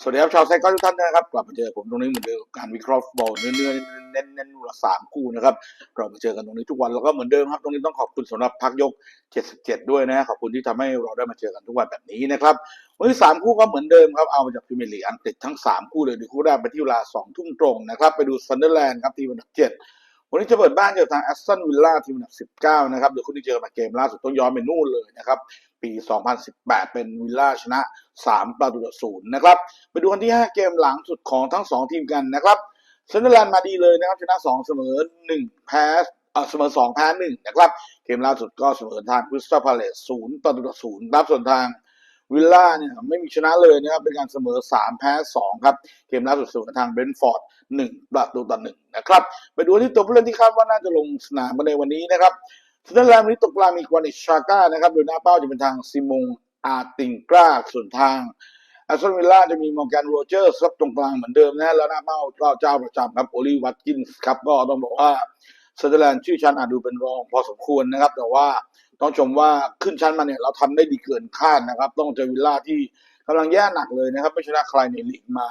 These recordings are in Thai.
สวัสดีครับชาวไซก็ทุกท่านนะครับกลับมาเจอผมตรงนี้เหมือนเดิมกับการวิเคราะห์ฟุตบอลเนื้อเนื้อเน้นเน้นๆละสามคู่นะครับเรามาเจอกันตรงนี้ทุกวันแล้วก็เหมือนเดิมครับ ตรงนี้ต้องขอบคุณสำหรับพักยก 77 ด้วยนะขอบคุณที่ทำให้เราได้มาเจอกันทุกวันแบบนี้นะครับวันที่สามคู่ก็เหมือนเดิมครับเอามาจากพรีเมียร์ลีกอังกฤษทั้งสามคู่เลยดูคู่แรกไปที่เวลาสองทุ่มตรงนะครับไปดูซันเดอร์แลนด์ครับทีมอันดับเจ็ด วันนี้จะเปิดบ้านเจอทางแอสตันวิลล่าทีมอันดับ 19 นะครับเดี๋ยวคุณที่เจอมาเกมล่าสุดต้องย้อนไปนู่นเลยนะครับ ปี 2018 เป็นวิลล่าชนะ 3 ประตูต่อศูนย์นะครับ ไปดูกันที่ 5 เกมหลังสุดของทั้ง 2 ทีมกันนะครับเซนเดอร์แลนด์มาดีเลยนะครับชนะ 2 เสมอ 1 แพ้เอ่อสมอ 2 แพ้ 1 นะครับ เกมล่าสุดก็เสมอทางคริสตัลพาเลส0ประตูต่อศูนย์ครับส่วนทาง วิลล่าเนี่ยไม่มีชนะเลยนะครับเป็นการเสมอ 3 แพ้ 2 ครับ เกมล่าสุดเสมอทางเบนฟอร์ด1ประตูต่อ1นะครับ ไปดูที่ตัวผู้เล่นที่คาดว่าน่าจะลงสนามในวันนี้นะครับเซนเดอร์แลนด์นี้ตกกลางมีกวานิชชาก้านะครับโดยหน้าเป้าจะเป็นทางซิมงอาติงกราส่วนทางแอสตันวิลล่าจะมีมอร์แกนโรเจอร์สับตรงกลางเหมือนเดิมนะแล้วหน้าเป้าก็เจ้าประจำครับโอลีวัตกินส์ครับก็ต้องบอกว่า เซนเดอร์แลนด์ชื่อชั้นอาจดูเป็นรองพอสมควรนะครับ แต่ว่าต้องชมว่าขึ้นชั้นมาเนี่ยเราทำได้ดีเกินคาดนะครับ ต้องเจอวิลล่าที่กำลังแย่หนักเลยนะครับ ไม่ชนะใครในลีกมา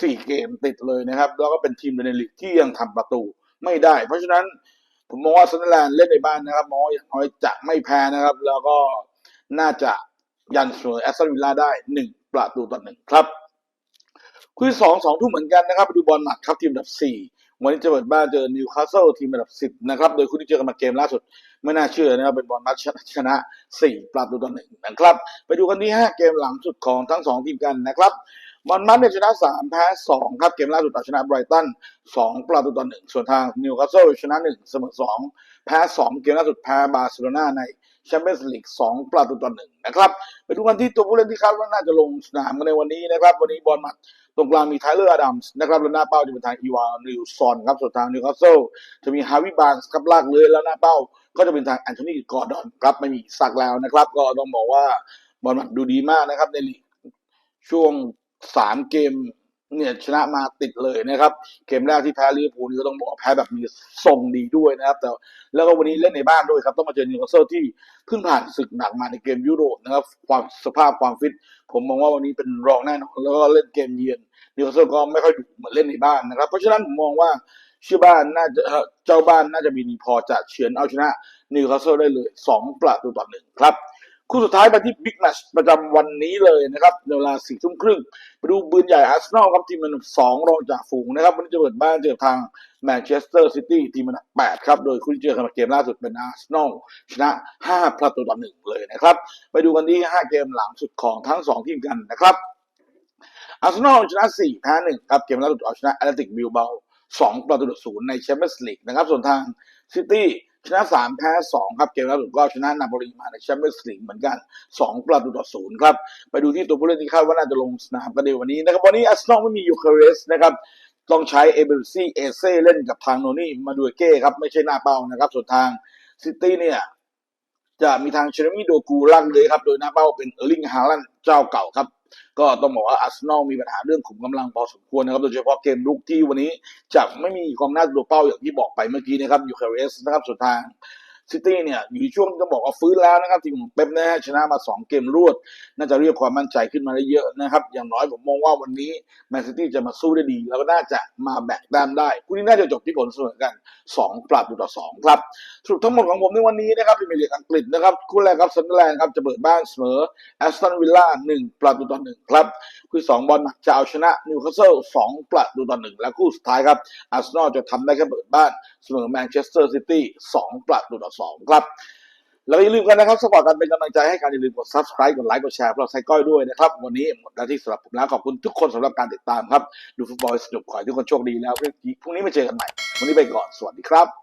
สี่เกมติดเลยนะครับ แล้วก็เป็นทีมในลีกที่ยังทำประตูไม่ได้ เพราะฉะนั้นผมมองว่าเซนเดอร์แลนด์เล่นในบ้านนะครับมองอย่างน้อยจะไม่แพ้นะครับ แล้วก็น่าจะยันเสมอแอสตันวิลล่าได้หนึ่งประตูต่อหนึ่งครับคู่ที่สองสองทุ่มเหมือนกันนะครับไปดูบอลหมัดครับทีมดับสี่ วันนี้จะเปิดบ้านเจอนิวคาสเซิลทีมอันดับสิบนะครับ โดยคู่ที่เจอกันมาเกมล่าสุด ไม่น่าเชื่อนะครับ เป็นบอลนัดชนะสี่ประตูต่อหนึ่งนะครับ ไปดูกันที่ห้าเกมหลังสุดของทั้งสองทีมกันนะครับ บอลมัดเนี่ยชนะสามแพ้สองครับ เกมล่าสุดเอาชนะไบรตันสองประตูต่อหนึ่งส่วนทางนิวคาสเซิลชนะหนึ่งเสมอสองแพ้สองเกมล่าสุดแพ้บาร์เซโลนาในแชมเปี้ยนส์ลีกสองประตูต่อหนึ่งนะครับไปดูกันที่ตัวผู้เล่นที่คาดว่าน่าจะลงสนามกันในวันนี้นะครับ วันนี้บอลมัดตรงกลางมีไทเลอร์อดัมส์นะครับแล้วหน้าเป้าจะเป็นทางอีวานนิวซอนครับส่วนทางนิวคาสเซิลจะมีฮาวิบานส์ครับลากเลยแล้วหน้าเป้าก็จะเป็นทางแอนโทนีกอร์ดอนครับไม่มีสักแล้วนะครับ ก็ต้องบอกว่าบอลมัดดูดีมากนะครับในลีกช่วง สามเกมเนี่ยชนะมาติดเลยนะครับ เกมแรกที่แพ้ลิเวอร์พูลนี่ก็ต้องบอกแพ้แบบมีทรงดีด้วยนะครับ แต่แล้วก็วันนี้เล่นในบ้านด้วยครับ ต้องมาเจอนิวคาสเซิลที่เพิ่งผ่านศึกหนักมาในเกมยุโรปนะครับ ความสภาพความฟิต ผมมองว่าวันนี้เป็นรองแน่นอนแล้วก็เล่นเกมเยือนนิวคาสเซิลก็ไม่ค่อยดุเหมือนเล่นในบ้านนะครับ เพราะฉะนั้นผมมองว่าชื่อบ้านน่าจะเจ้าบ้านน่าจะมีดีพอจะเฉือนเอาชนะนิวคาสเซิลได้เลยสองประตูต่อหนึ่งครับ คู่สุดท้ายไปที่บิ๊กแมตช์ประจำวันนี้เลยนะครับเวลาสี่ทุ่มครึ่งไปดูปืนใหญ่อาร์เซนอลครับทีมอันดับสองรองจากฝูงนะครับวันนี้จะเปิดบ้านเจอทางแมนเชสเตอร์ซิตี้ทีมอันดับแปดครับ โดยคู่ที่เจอกันเกมล่าสุดเป็นอาร์เซนอลชนะห้าประตูต่อหนึ่งเลยนะครับ ไปดูกันที่ห้าเกมหลังสุดของทั้งสองทีมกันนะครับอาร์เซนอลชนะสี่แพ้หนึ่งครับเกมล่าสุดเอาชนะแอตเลติกบิลเบาสองประตูต่อศูนย์ในแชมเปี้ยนส์ลีกนะครับส่วนทางซิตี้ ชนะสามแพ้สองครับเกมล่าสุดก็ชนะนาโปลีมาในแชมเปี้ยนส์ลีกเหมือนกันสองประตูต่อศูนย์ครับไปดูที่ตัวผู้เล่นที่คาดว่าน่าจะลงสนามกันในวันนี้นะครับวันนี้อาร์เซนอลไม่มียูคาเรสนะครับต้องใช้เอเบลซี่เอเซ่เล่นกับทางโนนี่มาดูเก้ครับไม่ใช่หน้าเป้านะครับส่วนทางซิตี้เนี่ยจะมีทางเชอร์มี่โดกูลั่งเลยครับโดยหน้าเป้าเป็นเออร์ลิงฮาลันเจ้าเก่าครับ ก็ต้องบอกว่าอาร์เซนอลมีปัญหาเรื่องขุมกำลังพอสมควรนะครับโดยเฉพาะเกมลุกที่วันนี้จะไม่มีกองหน้าตัวเป้าอย่างที่บอกไปเมื่อกี้นะครับยูเคาเรสนะครับส่วนทาง ซิตี้เนี่ยอยู่ช่วงต้องบอกว่าฟื้นแล้วนะครับทีมของเป๊ปนะฮะชนะมา 2 เกมรวด น่าจะเรียกความมั่นใจขึ้นมาได้เยอะนะครับ อย่างน้อยผมมองว่าวันนี้แมนซิตี้จะมาสู้ได้ดี แล้วก็น่าจะมาแบกแต้มได้คู่นี้น่าจะจบที่ผลเสมอกัน 2 ประตูต่อ 2 ครับสรุปทั้งหมดของผมในวันนี้นะครับพรีเมลีกอังกฤษนะครับคู่แรกครับซันเดอร์แลนด์ครับจะเปิดบ้านเสมอแอสตันวิลล่า1ประตูต่อ1ครับคู่สองบอลหนักจะเอาชนะนิวคาสเซิล2ประตูต่อ1และคู่สุดท้ายครับอาร์เซนอลจะทำได้แค่เปิดบ้านเสมอแมนเชสเตอร์ซิตี้2ประตูต่อ2 ครับ แล้วอย่าลืมกันนะครับสปอร์ตกันเป็นกำลังใจให้การอย่าลืมกด subscribe กดไลค์กดแชร์พวกเราใส่ก้อยด้วยนะครับ วันนี้หมดหน้าที่สำหรับผมแล้วขอบคุณทุกคนสำหรับการติดตามครับ ดูฟุตบอลสนุกขอให้ทุกคนโชคดีแล้วพรุ่งนี้มาเจอกันใหม่วันนี้ไปก่อนสวัสดีครับ